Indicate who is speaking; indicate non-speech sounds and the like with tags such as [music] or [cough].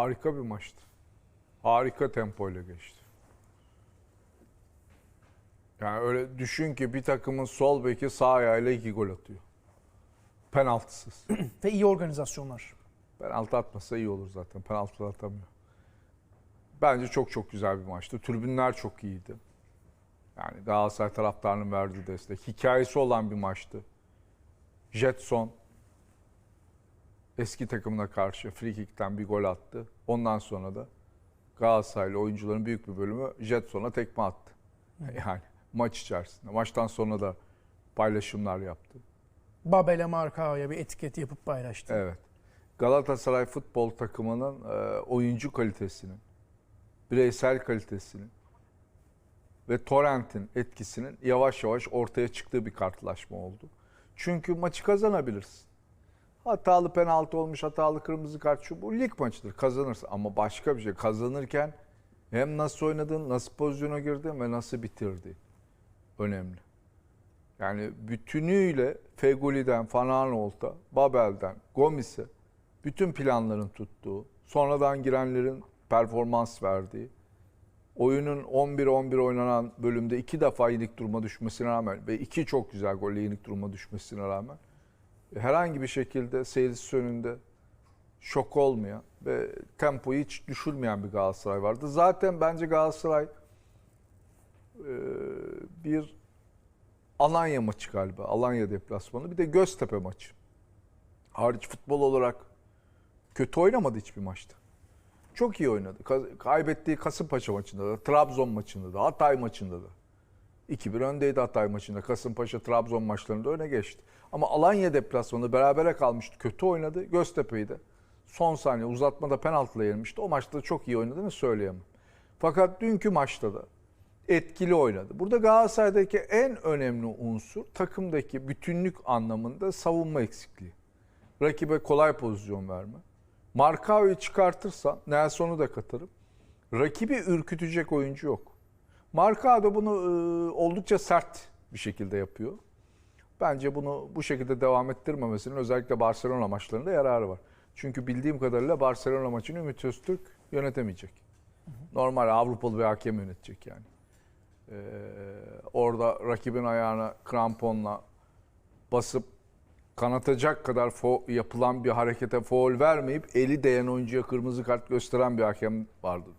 Speaker 1: Harika bir maçtı. Harika tempoyla geçti. Yani öyle düşün ki bir takımın sol beki sağ ayağıyla iki gol atıyor. Penaltısız. [clears throat]
Speaker 2: Ve iyi organizasyonlar.
Speaker 1: Penaltı atmasa iyi olur zaten. Penaltı atamıyor. Bence çok çok güzel bir maçtı. Tribünler çok iyiydi. Yani Galatasaray taraftarının verdiği destek. Hikayesi olan bir maçtı. Jetson eski takımına karşı free kick'ten bir gol attı. Ondan sonra da Galatasaraylı oyuncuların büyük bir bölümü Jetson'a tekme attı. Yani maç içerisinde. Maçtan sonra da paylaşımlar yaptı.
Speaker 2: Babel'e Markao'ya bir etiket yapıp paylaştı.
Speaker 1: Evet. Galatasaray futbol takımının e, oyuncu kalitesinin, bireysel kalitesinin ve Torrent'in etkisinin yavaş yavaş ortaya çıktığı bir kartlaşma oldu. Çünkü maçı kazanabilirsin. Hatalı penaltı olmuş, hatalı kırmızı kart şu bu lig maçıdır kazanırsın. Ama başka bir şey kazanırken hem nasıl oynadın, nasıl pozisyona girdin ve nasıl bitirdi önemli. Yani bütünüyle Fegoli'den, Fananolt'a, Babel'den, Gomis'e bütün planların tuttuğu, sonradan girenlerin performans verdiği, oyunun 11-11 oynanan bölümde iki defa yenik duruma düşmesine rağmen ve iki çok güzel golle yenik duruma düşmesine rağmen herhangi bir şekilde seyircisi önünde şok olmayan ve tempoyu hiç düşürmeyen bir Galatasaray vardı. Zaten bence Galatasaray e, bir Alanya maçı galiba. Alanya deplasmanı. Bir de Göztepe maçı. Hariç futbol olarak kötü oynamadı hiçbir maçta. Çok iyi oynadı. Ka- Kaybettiği Kasımpaşa maçında da, Trabzon maçında da, Hatay maçında da. 2-1 öndeydi Hatay maçında. Kasımpaşa, Trabzon maçlarında öne geçti. Ama Alanya deplasmanı berabere kalmıştı. Kötü oynadı. Göztepe'yi de son saniye uzatmada penaltıyla yenilmişti. O maçta da çok iyi oynadığını söyleyemem. Fakat dünkü maçta da etkili oynadı. Burada Galatasaray'daki en önemli unsur takımdaki bütünlük anlamında savunma eksikliği. Rakibe kolay pozisyon verme. Markao'yu çıkartırsan Nelson'u da katarım. Rakibi ürkütecek oyuncu yok. Markao da bunu e, oldukça sert bir şekilde yapıyor. Bence bunu bu şekilde devam ettirmemesinin özellikle Barcelona maçlarında yararı var. Çünkü bildiğim kadarıyla Barcelona maçını Ümit Öztürk yönetemeyecek. Normal Avrupalı bir hakem yönetecek yani. Ee, orada rakibin ayağına kramponla basıp kanatacak kadar fo- yapılan bir harekete foul vermeyip eli değen oyuncuya kırmızı kart gösteren bir hakem vardı.